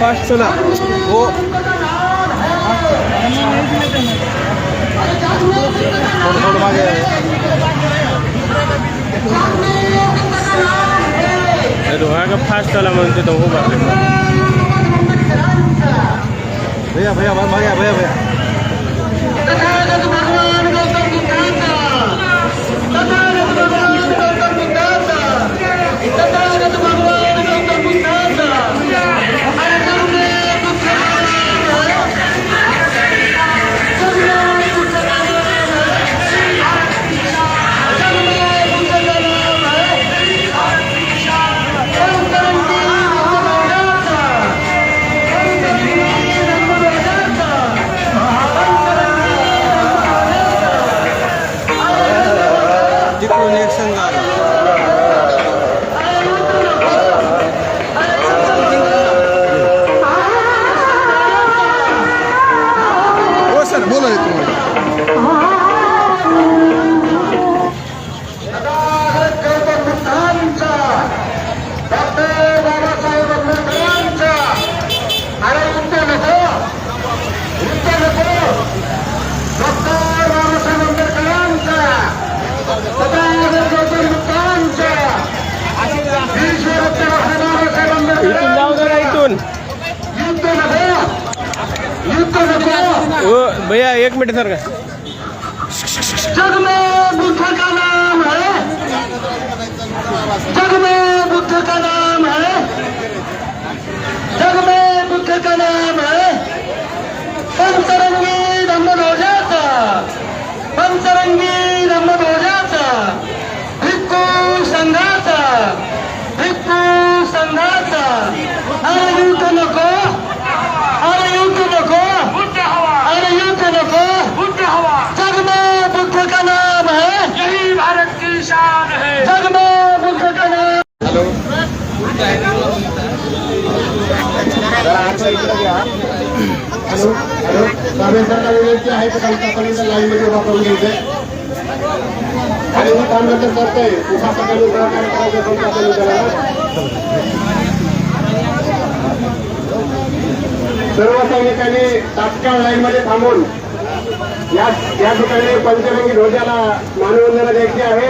Fast चला fast चला हो थोडं थोडं मागे फास्ट चला म्हणून तिथं उभा भैया भैया भैया भैया भैया एक मिनिट सर का जग में बुद्ध का नाम है जग में बुद्ध का नाम है जग में बुद्ध का नाम है पंचरंगी धम्म ध्वजाचा पंचरंगी धम्म ध्वजाचा भिक्खू संघाचा भिक्खू संघाचा अरे युद्ध नको अरे युद्ध नको अरे युद्ध नको जग में बुद्ध का नाम है यही भारत की शान है जग में बुद्ध का नाम रामेश्वरला विनंती आहे तर त्यांच्यापर्यंत लाईनमध्ये वापरून आणि काम नंतर करतोय? उपासकांनी सहकार्य करायचं सर्व सैनिकांनी तात्काळ लाईनमध्ये थांबून या या ठिकाणी पंचरंगी ध्वजाला मानवंदना द्यायची आहे.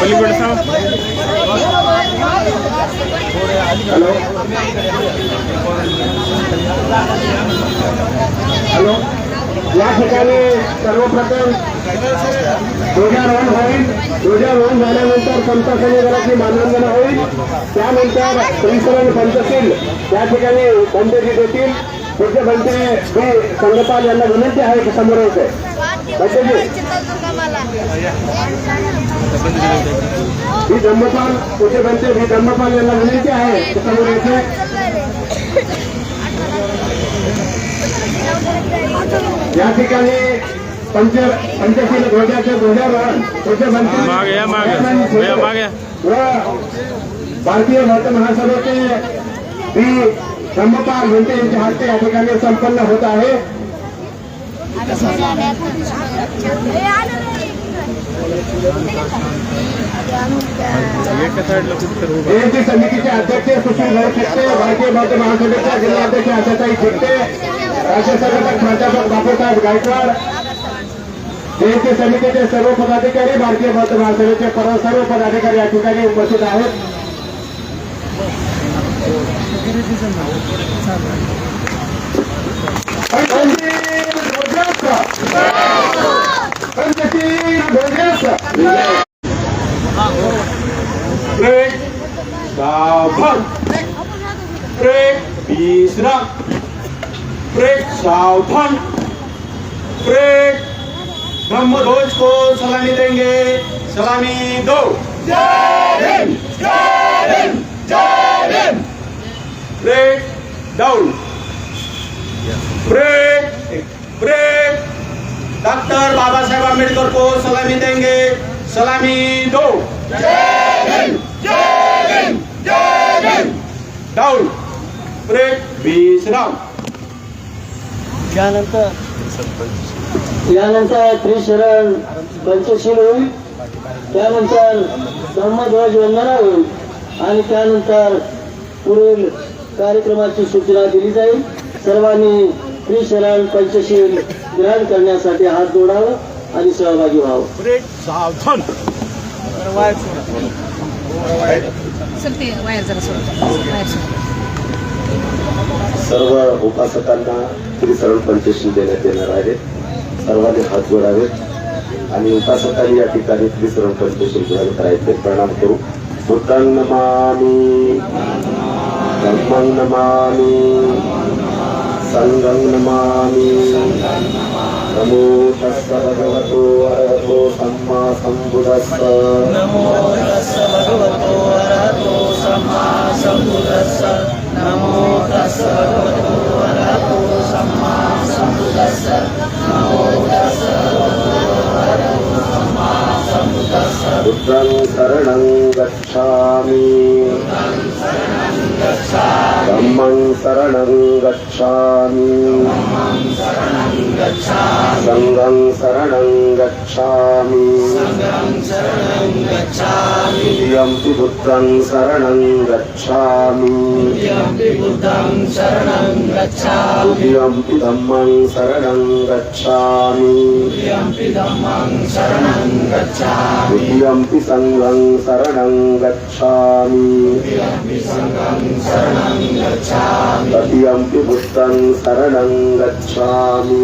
पलीकडे सांग हॅलो. हॅलो. या ठिकाणी सर्वप्रथम ध्वजारोहण होईल. ध्वजारोहण झाल्यानंतर संत दलाची मानवंदना होईल. त्यानंतर श्रीसरण पंचशील या ठिकाणी बंदेजी देतील. बनते मी संगपाल यांना विनंती आहे की समोर यायचे ही धम्मपाल पुढचे बनते मी धम्मपाल यांना विनंती आहे की समोर यायचे या ठिकाणी पंच पंचशील ध्वजाचे ध्वजारोहण पुढचे बनते मागे या, मागे. भैया, मागे या. व भारतीय भक्त महासभेचे धम्मपाल म्हणते यांच्या हस्ते या ठिकाणी संपन्न होत आहे कुठं जयंती समितीचे अध्यक्ष सुशील भाऊ चित्ते भारतीय बौद्ध महासभेच्या जिल्हाध्यक्ष आशाताई चित्ते राज्य संघटक प्राध्यापक बापूसाहेब गायकवाड जयंती समितीचे सर्व पदाधिकारी भारतीय बौद्ध महासभेचे परम सर्व पदाधिकारी या ठिकाणी उपस्थित आहेत। पंचशील सावधान ब्रेक ब्रह्मध्वज को सलामी देंगे सलामी दो break down break break doctor Baba Saheb Ambedkar को सलामी देंगे सलामी दो डाउन ब्रेक विश्राम यानंतर यानंतर त्रिशरण पंचशील त्यानंतर धम्मध्वज वंदना होईल. त्यानंतर कार्यक्रमाची सूचना दिली जाईल. सर्वांनी त्रिशरण पंचशील ग्रहण करण्यासाठी हात जोडावं आणि सहभागी व्हावं. सर्व उपासकांना त्रिसरण पंचशील देण्यात येणार आहे सर्वांनी हात जोडावेत. आणि उपासकांनी या ठिकाणी त्रिसरण पंचशील ग्रहण करायचे प्रणाम करू बुद्धां नमामि धम्मं नमामि संघं नमामि नमो तस्स भगवतो अरहतो सम्मा सम्बुद्धस्स नमो बुद्धं गच्छामि सङ्गं शरणं गच्छामि द्वितीयम्पि बुद्धं शरणं गच्छामि द्वितीयम्पि धम्मं शरणं गच्छामि द्वितीयम्पि सङ्गं शरणं गच्छामि बुद्धं शरणं गच्छामि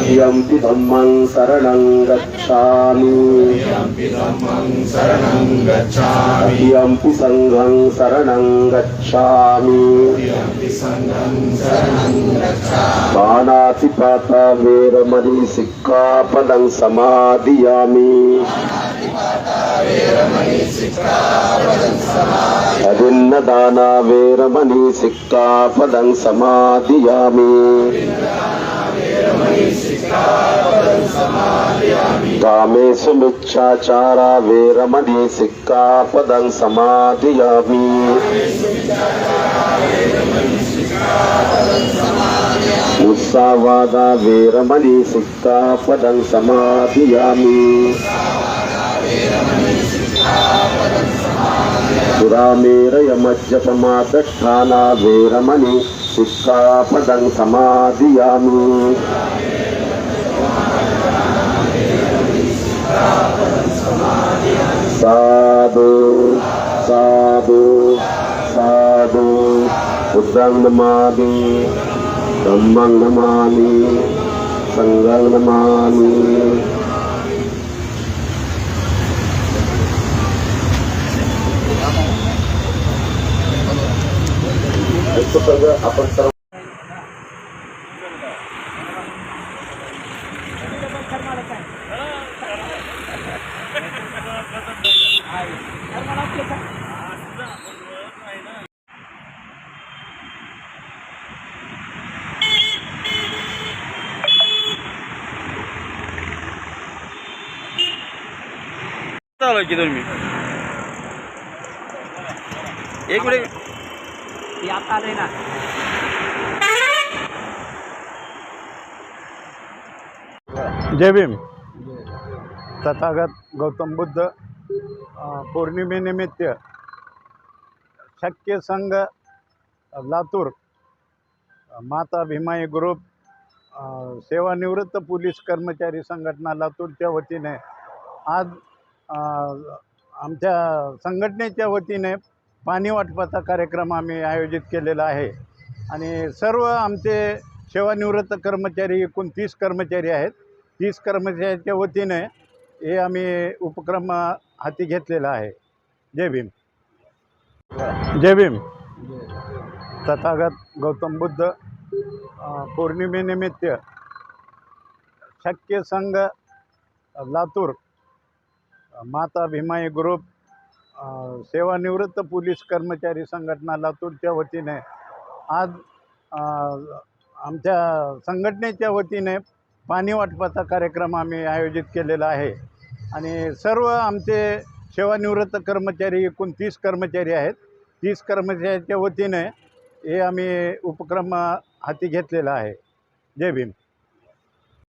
तृतीयम्पि धम्मं शरणं गच्छामि గచ్చామి అహ్యంపి సంఘం శరణం గచ్చామి పాణాతిపాత వేరమణి సిక్కాపదం సమాధియామి అభిన్నదాన వేరమణి సిక్కాపదం సమాధియామి వేరమణి कामेषु मिच्छाचारा वेरमणि सिक्खापदं समादियामि मुस्सावादा वेरमणि सिक्खापदं समादियामि सुरामेरयमज्जपमादष्ठाना वेरमणि सिक्खापदं समादियामि साधु साधु साधु बुद्धं नमामि धम्मं नमामि सङ्गं नमामि सगळं आपण सर्व चालू की दोन मिनिट. एक मिनिट जय भीम. तथागत गौतम बुद्ध पौर्णिमेनिमित्त शक्य संघ लातूर माता भीमाई ग्रुप सेवानिवृत्त पोलीस कर्मचारी संघटना लातूरच्या वतीने आज आमच्या संघटनेच्या वतीने पाणी वाटपाचा कार्यक्रम आम्ही आयोजित केलेला आहे. आणि सर्व आमचे सेवानिवृत्त कर्मचारी एकूण तीस कर्मचारी आहेत. तीस कर्मचाऱ्याच्या वतीने हे आम्ही उपक्रम हाती घेतलेला आहे. जय भीम. जय भीम. तथागत गौतम बुद्ध पौर्णिमेनिमित्त शक्य संघ लातूर माता भीमाई ग्रुप सेवानिवृत्त पोलीस कर्मचारी संघटना लातूरच्या वतीने आज आमच्या संघटनेच्या वतीने पाणी वाटपाचा कार्यक्रम आम्ही आयोजित केलेला आहे. आणि सर्व आमचे सेवानिवृत्त कर्मचारी एकूण तीस कर्मचारी आहेत. तीस कर्मचाऱ्याच्या वतीने हे आम्ही उपक्रम हाती घेतलेला आहे. जय भीम.